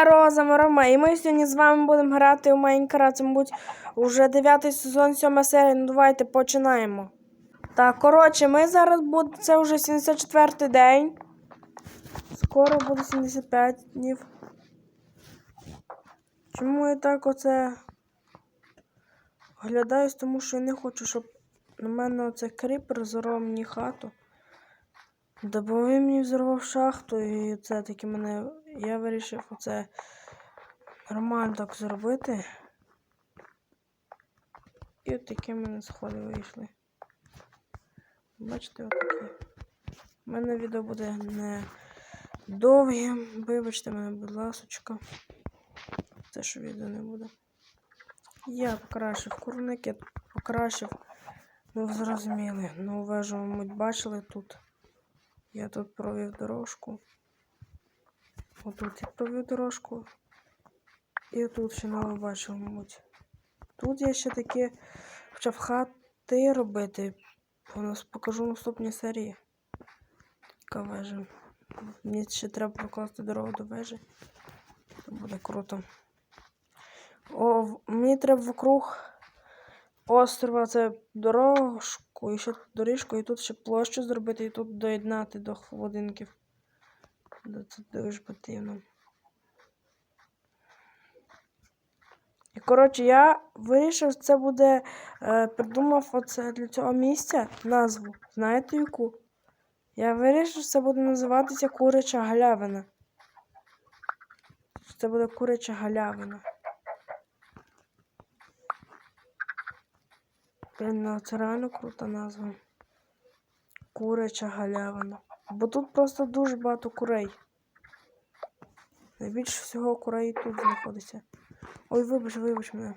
Здорово, Морома! І ми сьогодні з вами будемо грати у Майнкрафт. Мабуть, уже 9 сезон, 7 серія. Ну давайте починаємо. Так, коротше, ми зараз буде. Це вже 74 день. Скоро буде 75 днів. Чому я так оце оглядаюсь, тому що я не хочу, щоб на мене оце кріпер зорвав мені хату. Добо він мені взорвав шахту і це таки мене. Я вирішив оце нормально так зробити. І от такі мене сходи вийшли. Бачите, отакі. У мене відео буде не довгим. Вибачте мене, будь ласочка. Це що відео не буде. Я покращив курник, я покращив. Ну, зрозуміли. Ну, вежу, мабуть, бачили тут. Я тут провів дорожку. Отут я провів дорожку. І тут ще нове бачив, мабуть. Тут я ще таке почав хати робити. Покажу в наступній серії. Така вежа. Мені ще треба прокласти дорогу до вежі. Це буде круто. О, мені треба вокруг острова це дорожку, і ще доріжку, і тут ще площу зробити, і тут доєднати до. Да, Це дуже потрібно. І коротше, я вирішив, це буде. Е, придумав оце для цього місця назву. Знаєте яку? Я вирішив, це буде називатися Куряча галявина. Це буде куряча галявина. Блін, ну це реально крута назва. Куряча галявина. Бо тут просто дуже багато курей. Найбільше всього курей тут знаходиться. Ой, вибач, вибач мене.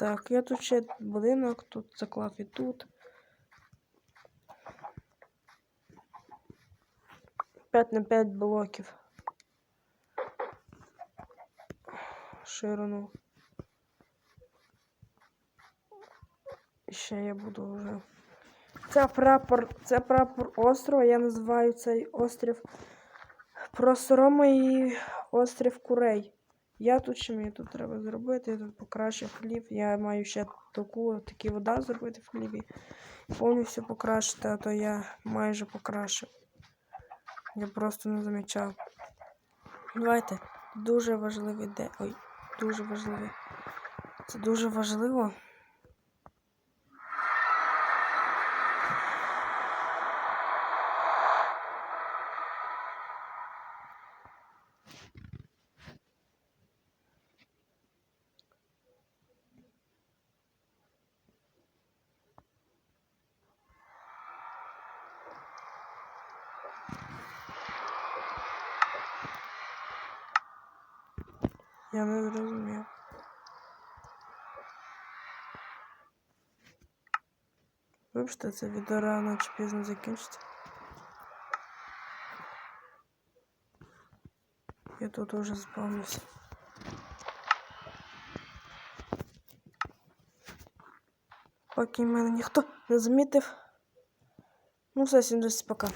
Так, я тут ще будинок, тут заклав і тут. 5 на 5 блоків. Ширину. І ще я буду вже. Це прапор, це прапор острова. Я називаю цей острів Просорома і острів Курей. Я тут ще мені тут треба зробити. Я тут покращив хліб. Я маю ще таку, такі вода зробити в хлібі. Повністю покращити, а то я майже покращив. Я просто не замічав. Давайте. Дуже важливий де. Ой, дуже важливий. Це дуже важливо. Я не зрозумів. Вибачте, це відео рано чи пізно закінчиться. Я тут уже спавнився. Поки мене ніхто не замітив. Ну, все, всім досі пока.